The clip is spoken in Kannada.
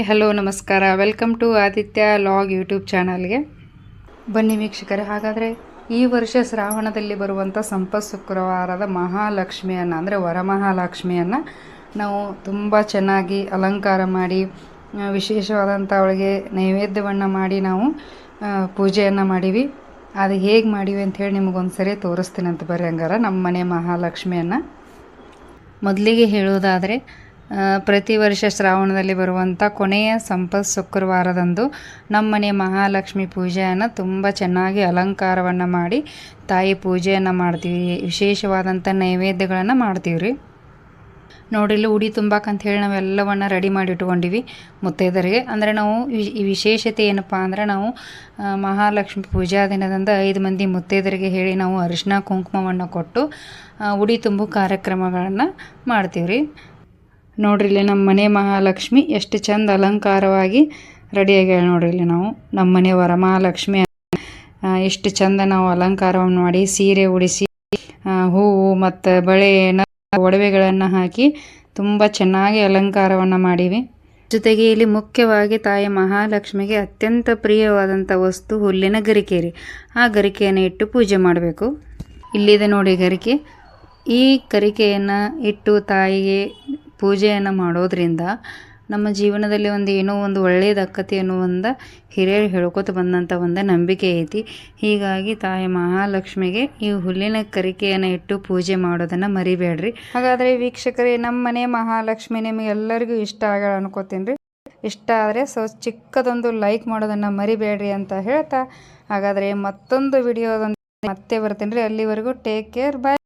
ಹಾಯ್ ಹಲೋ ನಮಸ್ಕಾರ. Welcome to Aditya log YouTube ಚಾನಲ್ಗೆ. ಬನ್ನಿ ವೀಕ್ಷಕರೇ ಹಾಗಾದರೆ ಈ ವರ್ಷ ಶ್ರಾವಣದಲ್ಲಿ ಬರುವಂಥ ಸಂಪತ್ ಶುಕ್ರವಾರದ ಮಹಾಲಕ್ಷ್ಮಿಯನ್ನು ಅಂದರೆ ವರಮಹಾಲಕ್ಷ್ಮಿಯನ್ನು ನಾವು ತುಂಬ ಚೆನ್ನಾಗಿ ಅಲಂಕಾರ ಮಾಡಿ ವಿಶೇಷವಾದಂಥ ಅವಳಿಗೆ ನೈವೇದ್ಯವನ್ನು ಮಾಡಿ ನಾವು ಪೂಜೆಯನ್ನು ಮಾಡೀವಿ. ಅದು ಹೇಗೆ ಮಾಡೀವಿ ಅಂಥೇಳಿ ನಿಮಗೊಂದು ಸರಿ ತೋರಿಸ್ತೀನಿ ಅಂತ ಹಂಗಾರ ನಮ್ಮ ಮನೆ ಮಹಾಲಕ್ಷ್ಮಿಯನ್ನು. ಮೊದಲಿಗೆ ಹೇಳುವುದಾದರೆ ಆ, ಪ್ರತಿ ವರ್ಷ ಶ್ರಾವಣದಲ್ಲಿ ಬರುವಂಥ ಕೊನೆಯ ಸಂಪತ್ ಶುಕ್ರವಾರದಂದು ನಮ್ಮನೆ ಮಹಾಲಕ್ಷ್ಮಿ ಪೂಜೆಯನ್ನು ತುಂಬ ಚೆನ್ನಾಗಿ ಅಲಂಕಾರವನ್ನು ಮಾಡಿ ತಾಯಿ ಪೂಜೆಯನ್ನು ಮಾಡ್ತೀವಿ. ವಿಶೇಷವಾದಂಥ ನೈವೇದ್ಯಗಳನ್ನು ಮಾಡ್ತೀವಿ ರೀ ನೋಡಿಲ್ಲ ಉಡಿ ತುಂಬಾಕಂತ ಹೇಳಿ ನಾವೆಲ್ಲವನ್ನು ರೆಡಿ ಮಾಡಿ ಇಟ್ಕೊಂಡಿವಿ ಮುತ್ತೈದರಿಗೆ ಅಂದರೆ ನಾವು ಈ ವಿಶೇಷತೆ ಏನಪ್ಪ ಅಂದ್ರೆ ನಾವು ಮಹಾಲಕ್ಷ್ಮಿ ಪೂಜಾ ದಿನದಂದು ಐದು ಮಂದಿ ಮುತ್ತೈದರಿಗೆ ಹೇಳಿ ನಾವು ಅರಿಶಿನ, ಕುಂಕುಮವನ್ನು ಕೊಟ್ಟು ಉಡಿ ತುಂಬು ಕಾರ್ಯಕ್ರಮಗಳನ್ನು ಮಾಡ್ತೀವಿ ರೀ ನೋಡ್ರಿ ಇಲ್ಲಿ ನಮ್ಮ ಮನೆ ಮಹಾಲಕ್ಷ್ಮಿ ಎಷ್ಟು ಚಂದ ಅಲಂಕಾರವಾಗಿ ರೆಡಿಯಾಗ್ಯಾಳ ನೋಡ್ರಿ ಇಲ್ಲಿ ನಾವು. ನಮ್ಮ ಮನೆ ವರಮಹಾಲಕ್ಷ್ಮಿ ಮಹಾಲಕ್ಷ್ಮಿ ಎಷ್ಟು ಚಂದ ನಾವು ಅಲಂಕಾರವನ್ನು ಮಾಡಿ, ಸೀರೆ ಉಡಿಸಿ ಹೂವು ಮತ್ತು ಬಳೆ ಒಡವೆಗಳನ್ನು ಹಾಕಿ ತುಂಬ ಚೆನ್ನಾಗಿ ಅಲಂಕಾರವನ್ನು ಮಾಡಿವಿ. ಜೊತೆಗೆ ಇಲ್ಲಿ ಮುಖ್ಯವಾಗಿ ತಾಯಿ ಮಹಾಲಕ್ಷ್ಮಿಗೆ ಅತ್ಯಂತ ಪ್ರಿಯವಾದಂಥ ವಸ್ತು ಹುಲ್ಲಿನ ಗರಿಕೆ ರೀ. ಆ ಗರಿಕೆಯನ್ನು ಇಟ್ಟು ಪೂಜೆ ಮಾಡಬೇಕು. ಇಲ್ಲಿದೆ ನೋಡಿ ಗರಿಕೆ. ಈ ಗರಿಕೆಯನ್ನು ಇಟ್ಟು ತಾಯಿಗೆ ಪೂಜೆಯನ್ನು ಮಾಡೋದರಿಂದ ನಮ್ಮ ಜೀವನದಲ್ಲಿ ಒಂದು ಏನೋ ಒಂದು ಒಳ್ಳೆಯದಾಕತಿ ಅನ್ನೋ ಒಂದು ಹಿರಿಯರು ಹೇಳ್ಕೊತ ಬಂದಂಥ ಒಂದು ನಂಬಿಕೆ ಐತಿ. ಹೀಗಾಗಿ ತಾಯಿ ಮಹಾಲಕ್ಷ್ಮಿಗೆ ಈ ಹುಲ್ಲಿನ ಕರಿಕೆಯನ್ನು ಇಟ್ಟು ಪೂಜೆ ಮಾಡೋದನ್ನು ಮರಿಬೇಡ್ರಿ. ಹಾಗಾದರೆ ವೀಕ್ಷಕರೇ, ನಮ್ಮ ಮನೆ ಮಹಾಲಕ್ಷ್ಮಿ ನಿಮಗೆಲ್ಲರಿಗೂ ಇಷ್ಟ ಆಗಲ್ಲ ಅನ್ಕೋತೀನಿ ರೀ. ಇಷ್ಟ ಆದರೆ ಸೊ ಚಿಕ್ಕದೊಂದು ಲೈಕ್ ಮಾಡೋದನ್ನು ಮರಿಬೇಡ್ರಿ ಅಂತ ಹೇಳ್ತಾ. ಹಾಗಾದರೆ ಮತ್ತೊಂದು ವಿಡಿಯೋದೊಂದು ಮತ್ತೆ ಬರ್ತೀನಿ ರೀ. ಅಲ್ಲಿವರೆಗೂ ಟೇಕ್ ಕೇರ್, ಬಾಯ್.